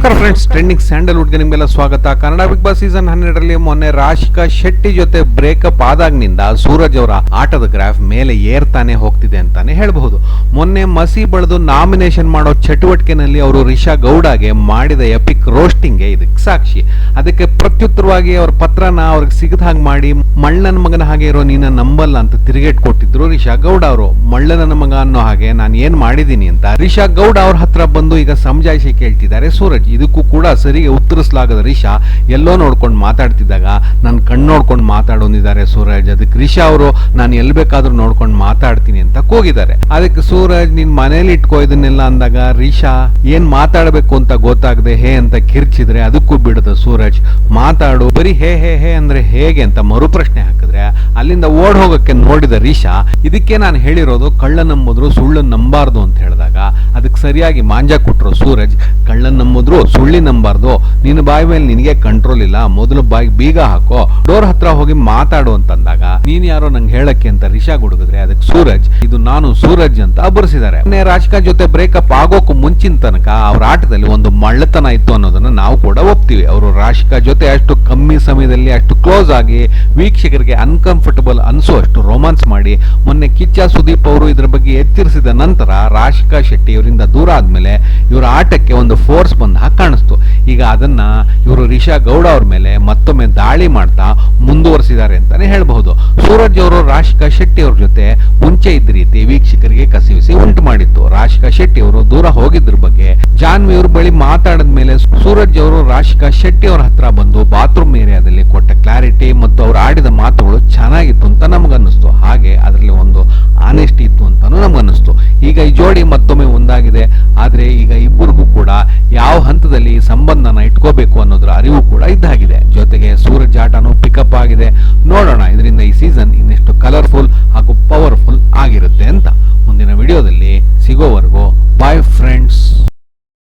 ನಮಸ್ಕಾರ friends trending ಸ್ಯಾಂಡಲ್ವುಡ್ಗೆ ನಿಮಗೆಲ್ಲ ಸ್ವಾಗತ. ಕನ್ನಡ ಬಿಗ್ ಬಾಸ್ ಸೀಸನ್ ಹನ್ನೆರಡರಲ್ಲಿ ಮೊನ್ನೆ ರಾಶಿಕಾ ಶೆಟ್ಟಿ ಜೊತೆ ಬ್ರೇಕಪ್ ಆದಾಗ್ನಿಂದ ಸೂರಜ್ ಅವರ ಆಟದ ಗ್ರಾಫ್ ಮೇಲೆ ಏರ್ತಾನೆ ಹೋಗ್ತಿದೆ ಅಂತಾನೆ ಹೇಳಬಹುದು. ಮೊನ್ನೆ ಮಸಿ ಬಳಿದು ನಾಮಿನೇಷನ್ ಮಾಡೋ ಚಟುವಟಿಕೆನಲ್ಲಿ ಅವರು ರಿಷಾ ಗೌಡಗೆ ಮಾಡಿದ ಎಪಿಕ್ ರೋಸ್ಟಿಂಗ್ಗೆ ಇದಕ್ಕೆ ಸಾಕ್ಷಿ. ಅದಕ್ಕೆ ಪ್ರತ್ಯುತ್ತರವಾಗಿ ಅವ್ರ ಪತ್ರನ ಅವ್ರಿಗೆ ಸಿಗದ ಹಾಗೆ ಮಾಡಿ, ಮಳ್ಳನ ಮಗನ ಹಾಗೆ ಇರೋ, ನೀನ ನಂಬಲ್ಲ ಅಂತ ತಿರುಗೇಟ್ ಕೊಟ್ಟಿದ್ರು ರಿಷಾ ಗೌಡ ಅವರು. ಮಳ್ಳನ ಮಗ ಅನ್ನೋ ಹಾಗೆ ನಾನು ಏನ್ ಮಾಡಿದೀನಿ ಅಂತ ರಿಷಾ ಗೌಡ ಅವ್ರ ಹತ್ರ ಬಂದು ಈಗ ಸಮಜಾಯಿಷಿ ಕೇಳ್ತಿದ್ದಾರೆ ಸೂರಜ್. ಇದಕ್ಕೂ ಕೂಡ ಸರಿಗೆ ಉತ್ತರಿಸಲಾಗದ ರಿಷಾ ಎಲ್ಲೋ ನೋಡ್ಕೊಂಡು ಮಾತಾಡ್ತಿದ್ದಾಗ ನನ್ನ ಕಣ್ಣು ನೋಡ್ಕೊಂಡು ಮಾತಾಡೋನಿದ್ದಾರೆ ಸೂರಜ್, ಅದಕ್ಕೆ ರಿಷಾ ಅವರು, ನಾನು ಎಲ್ಲಿ ಬೇಕಾದ್ರೂ ನೋಡ್ಕೊಂಡು ಮಾತಾಡ್ತೀನಿ ಅಂತ ಕೂಗಿದ್ದಾರೆ. ಅದಕ್ಕೆ ಸೂರಜ್, ನಿನ್ ಮನೇಲಿ ಇಟ್ಕೋ ಇದನ್ನೆಲ್ಲ ಅಂದಾಗ, ರಿಷಾ, ಏನ್ ಮಾತಾಡಬೇಕು ಅಂತ ಗೊತ್ತಾಗದೆ ಹೇ ಅಂತ ಕಿರ್ಚಿದ್ರೆ ಅದಕ್ಕೂ ಬಿಡದ ಸೂರಜ್. ಮಾತಾಡು, ಬರೀ ಹೇ ಹೇ ಹೇ ಅಂದ್ರೆ ಹೇಗೆ ಅಂತ ಮರುಪ್ರಶ್ನೆ ಹಾಕಿದ್ರೆ, ಅಲ್ಲಿಂದ ಓಡ್ ಹೋಗಕ್ಕೆ ನೋಡಿದ ರಿಷಾ, ಇದಕ್ಕೆ ನಾನು ಹೇಳಿರೋದು ಕಳ್ಳ ನಂಬಿದ್ರು ಸುಳ್ಳು ನಂಬಾರ್ದು ಅಂತ ಹೇಳಿದಾಗ, ಅದಕ್ಕೆ ಸರಿಯಾಗಿ ಮಾಂಜ ಕೊಟ್ಟರು ಸೂರಜ್. ಕಳ್ಳ ನಂಬಿದ್ರು ಸುಳ್ಳಿ ನಂಬಾರ್ದು. ನಿನ್ನ ಬಾಯಿ ಮೇಲೆ ನಿನಗೆ ಕಂಟ್ರೋಲ್ ಇಲ್ಲ. ಮೊದಲು ಬಾಯಿಗೆ ಬೀಗ ಹಾಕೋ. ಡೋರ್ ಹತ್ರ ಹೋಗಿ ಮಾತಾಡು ಅಂತಂದಾಗ ನೀನ್ ಯಾರೋ ನಂಗೆ ಹೇಳಕ್ಕೆ ಅಂತ ರಿಷಾ ಗುಡುಗಿದ್ರೆ ಅದಕ್ಕೆ ಸೂರಜ್, ಇದು ನಾನು ಸೂರಜ್ ಅಂತ ಅಬ್ಬರಿಸಿದ್ದಾರೆ. ರಾಜಕಾ ಜೊತೆ ಬ್ರೇಕಪ್ ಆಗೋಕು ಮುಂಚಿನ ತನಕ ಅವ್ರ ಆಟದಲ್ಲಿ ಒಂದು ಮಳ್ಳತನ ಇತ್ತು ಅನ್ನೋದನ್ನ ನಾವು ಕೂಡ ಒಪ್ತೀವಿ. ಅವರು ರಾಶಿಕಾ ಜೊತೆ ಅಷ್ಟು ಕಮ್ಮಿ ಸಮಯದಲ್ಲಿ ಅಷ್ಟು ಕ್ಲೋಸ್ ಆಗಿ ವೀಕ್ಷಕರಿಗೆ ಅನ್ಕಂಫರ್ಟಬಲ್ ಅನಿಸುವಷ್ಟು ರೋಮಾನ್ಸ್ ಮಾಡಿ ಮೊನ್ನೆ ಕಿಚ್ಚ ಸುದೀಪ್ ಅವರು ಇದರ ಬಗ್ಗೆ ಎಚ್ಚರಿಸಿದ ನಂತರ ರಾಶಿಕಾ ಶೆಟ್ಟಿ ಇವರಿಂದ ದೂರ ಆದಮೇಲೆ ಇವರ ಆಟಕ್ಕೆ ಒಂದು ಫೋರ್ಸ್ ಬಂದ ಕಾಣಿಸ್ತು. ಈಗ ಅದನ್ನ ಇವರು ರಿಷಾ ಗೌಡ ಅವ್ರ ಮೇಲೆ ಮತ್ತೊಮ್ಮೆ ದಾಳಿ ಮಾಡ್ತಾ ಮುಂದುವರಿಸಿದ್ದಾರೆ ಅಂತಾನೆ ಹೇಳಬಹುದು. ಸೂರಜ್ ಅವರು ರಾಶಿಕಾ ಶೆಟ್ಟಿ ಅವ್ರ ಜೊತೆ ಮುಂಚೆ ಇದ್ದ ರೀತಿ ವೀಕ್ಷಕರಿಗೆ ಕಸಿವಿಸಿ ಉಂಟು ಮಾಡಿತ್ತು ರಾಶಿಕಾ ಶೆಟ್ಟಿ ಅವರು ದೂರ ಹೋಗಿದ್ರ ಬಗ್ಗೆ ಜಾನ್ವಿ ಅವರು ಬಳಿ ಮಾತಾಡಿದ ಮೇಲೆ ಸೂರಜ್ ಅವರು ರಾಶಿಕಾ ಶೆಟ್ಟಿ ಅವರ ಹತ್ರ ಬಂದು ಬಾತ್ರೂಮ್ ಏರಿಯಾದಲ್ಲಿ ಕೊಟ್ಟ ಕ್ಲಾರಿಟಿ ಮತ್ತು ಅವ್ರು ಆಡಿದ ಮಾತುಗಳು ಚೆನ್ನಾಗಿತ್ತು ಅಂತ ನಮಗನ್ನಿಸ್ತು. ಹಾಗೆ ಅದರಲ್ಲಿ ಒಂದು ಆನೆಸ್ಟಿ ಇತ್ತು ಅಂತಾನು ನಮಗನ್ನಿಸ್ತು. ಈಗ ಈ ಜೋಡಿ ಮತ್ತೊಮ್ಮೆ ಒಂದಾಗಿದೆ. ಆದ್ರೆ ಈಗ ಇಬ್ಬರಿಗೂ ಕೂಡ ಯಾವ ಹಂತದಲ್ಲಿ ಈ ಸಂಬಂಧನ ಇಟ್ಕೋಬೇಕು ಅನ್ನೋದ್ರ ಅರಿವು ಕೂಡ ಇದ್ದಾಗಿದೆ. ಜೊತೆಗೆ ಸೂರಜ್ ಆಟನೂ ಪಿಕಪ್ ಆಗಿದೆ. ನೋಡೋಣ, ಇದರಿಂದ ಈ ಸೀಸನ್ ಇನ್ನೆಷ್ಟು ಕಲರ್ಫುಲ್ ಹಾಗೂ ಪವರ್ಫುಲ್ ಆಗಿರುತ್ತೆ ಅಂತ.